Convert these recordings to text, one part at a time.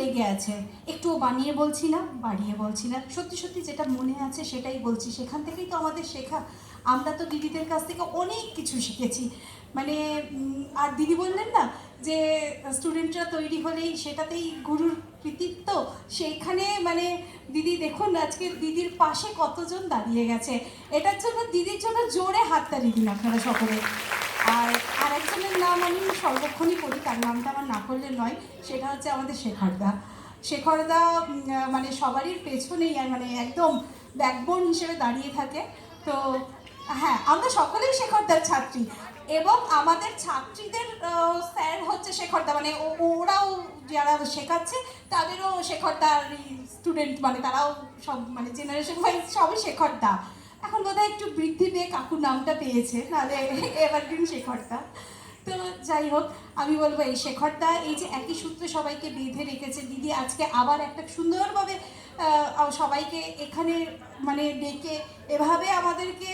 লেগে আছে। একটুও বানিয়ে বলছি না বাড়িয়ে বলছি না সত্যি সত্যি যেটা মনে আছে সেটাই বলছি। সেখান থেকেই তো আমাদের শেখা। আমরা তো দিদিদের কাছ থেকে অনেক কিছু শিখেছি। মানে আর দিদি বললেন না যে স্টুডেন্টরা তৈরি হলেই সেটাতেই গুরুর কৃতিত্ব। সেইখানে মানে দিদি দেখুন আজকে দিদির পাশে কতজন দাঁড়িয়ে গেছে। এটার জন্য দিদির জন্য জোরে হাততালি দিন আপনারা সকলে। আর আরেকজনের নাম আমি সর্বক্ষণই করি, তার নামটা আমার না করলে নয়, সেটা হচ্ছে আমাদের শেখরদা। শেখরদা মানে সবারই পেছনেই আর মানে একদম ব্যাকবোন হিসেবে দাঁড়িয়ে থাকে। তো হ্যাঁ আমরা সকলেই শেখরদার ছাত্রী এবং আমাদের ছাত্রীদের স্যার হচ্ছে শেখরদা মানে ওরাও যারা শেখাচ্ছে, তাদেরও শেখরদার স্টুডেন্ট মানে তারাও সব মানে জেনারেশন ওয়াইজ সবই শেখরদা। এখন বোধহয় একটু বৃদ্ধি পেয়ে কাকুর নামটা পেয়েছে, নাহলে এভারগ্রিন শেখরদা। তো যাই হোক, আমি বলব এই শেখরদা, এই যে একই সূত্রে সবাইকে বেঁধে রেখেছে, দিদি আজকে আবার একটা সুন্দরভাবে সবাইকে এখানে মানে ডেকে এভাবে আমাদেরকে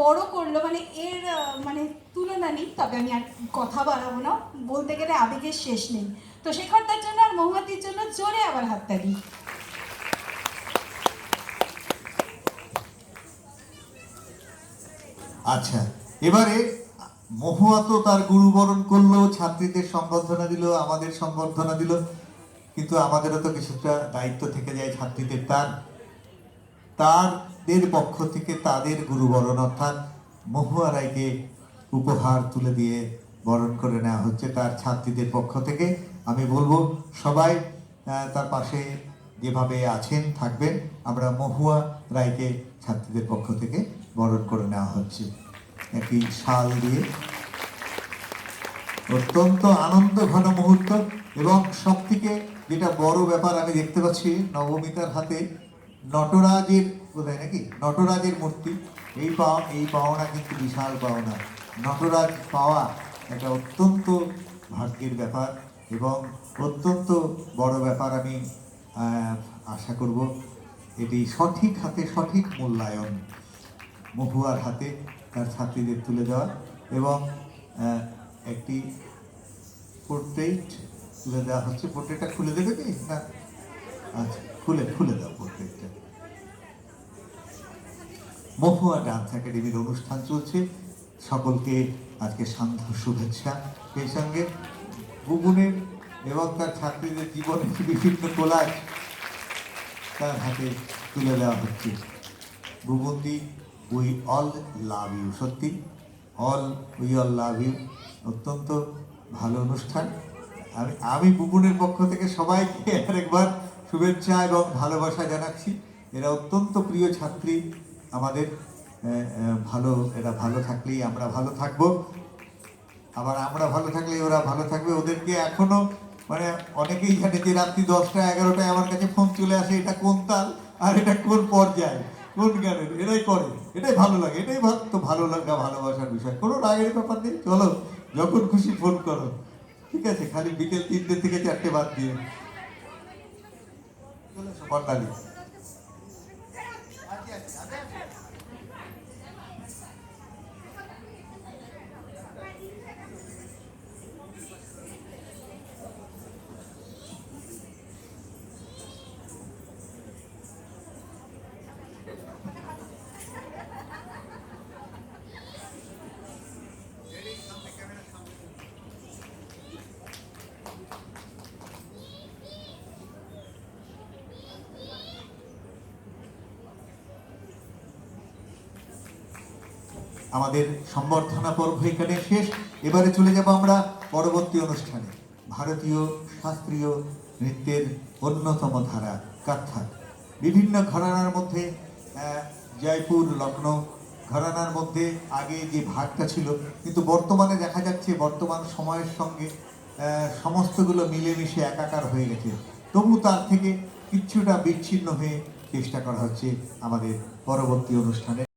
বড় করল মানে এর মানে তুলনা নেই, তবে আমি আর কথা বাড়াবো না, বলতে গেলে আবেগের শেষ নেই। তো শেখরদার জন্য আর মহুয়াতির জন্য জোরে আবার হাততালি। আচ্ছা এবারে মহুয়া তো তার গুরুবরণ করল ছাত্রীদের সম্বর্ধনা দিল, আমাদের সম্বর্ধনা দিল, কিন্তু আমাদেরও তো কিছুটা দায়িত্ব থেকে যায় ছাত্রীদের তার। তাদের পক্ষ থেকে তাদের গুরুবরণ অর্থাৎ মহুয়া রায়কে উপহার তুলে দিয়ে বরণ করে নেওয়া হচ্ছে তার ছাত্রীদের পক্ষ থেকে। আমি বলব, সবাই তার পাশে যেভাবে আছেন, থাকবেন, আমরা মহুয়া রায়কে ছাত্রীদের পক্ষ থেকে বরণ করে নেওয়া হচ্ছে। একটি শাল দিয়ে। অত্যন্ত আনন্দ ঘন মুহূর্ত এবং সব থেকে যেটা বড় ব্যাপার আমি দেখতে পাচ্ছি নবমিতার হাতে নটরাজের বোধহয় নাকি? নটরাজের মূর্তি। এই পাওয়া এই পাওনা কিন্তু বিশাল পাওনা। নটরাজ পাওয়া একটা অত্যন্ত ভাগ্যের ব্যাপার এবং অত্যন্ত বড় ব্যাপার আমি আশা করব। এটি সঠিক হাতে সঠিক মূল্যায়ন। মহুয়ার হাতে তার ছাত্রীদের তুলে দেওয়া এবং একটি পোর্ট্রেট তুলে দেওয়া হচ্ছে। পোর্ট্রেটটা খুলে দেবে কি? না? আচ্ছা খুলে খুলে দাও পোর্ট্রেটটা মহুয়া ডান্স একাডেমির অনুষ্ঠান চলছে। সকলকে আজকে সান্ধ্য শুভেচ্ছা। সেই সঙ্গে বুবুনের এবং তার ছাত্রীদের জীবনের বিভিন্ন কোলাজ তার হাতে তুলে দেওয়া হচ্ছে। বুবন্দি উই অল লাভ ইউ সত্যি। All we all love you অত্যন্ত ভালো অনুষ্ঠান। আমি আমি বুবুনের পক্ষ থেকে সবাইকে আরেকবার শুভেচ্ছা এবং ভালোবাসা জানাচ্ছি। এরা অত্যন্ত প্রিয় ছাত্রী আমাদের। ভালো, এরা ভালো থাকলেই আমরা ভালো থাকব। আবার আমরা ভালো থাকলে ওরা ভালো থাকবে। ওদেরকে এখনও মানে অনেকেই জানে যে রাত্রি দশটা এগারোটায় আমার কাছে ফোন চলে আসে, এটা কোন তাল আর এটা কোন পর্যায়ে? কোন গানের? এটাই করে। এটাই ভালো লাগে। এটাই তো ভালো লাগা, ভালোবাসার বিষয়। কোনো রাগের ব্যাপার নেই। চলো, যখন খুশি ফোন করো। ঠিক আছে? খালি বিকেল তিনটে থেকে চারটে বাদ দিয়ে। চলে আমাদের সম্বর্ধনা পর্ব এখানে শেষ। এবারে চলে যাব আমরা পরবর্তী অনুষ্ঠানে। ভারতীয় শাস্ত্রীয় নৃত্যের অন্যতম ধারা কাত্থাক বিভিন্ন ঘরানার মধ্যে জয়পুর লখনৌ ঘরানার মধ্যে আগে যে ভাগটা ছিল, কিন্তু বর্তমানে দেখা যাচ্ছে বর্তমান সময়ের সঙ্গে সমস্তগুলো মিলেমিশে একাকার হয়ে গেছে। তবু তার থেকে কিছুটা বিচ্ছিন্ন হয়ে চেষ্টা করা হচ্ছে আমাদের পরবর্তী অনুষ্ঠানে।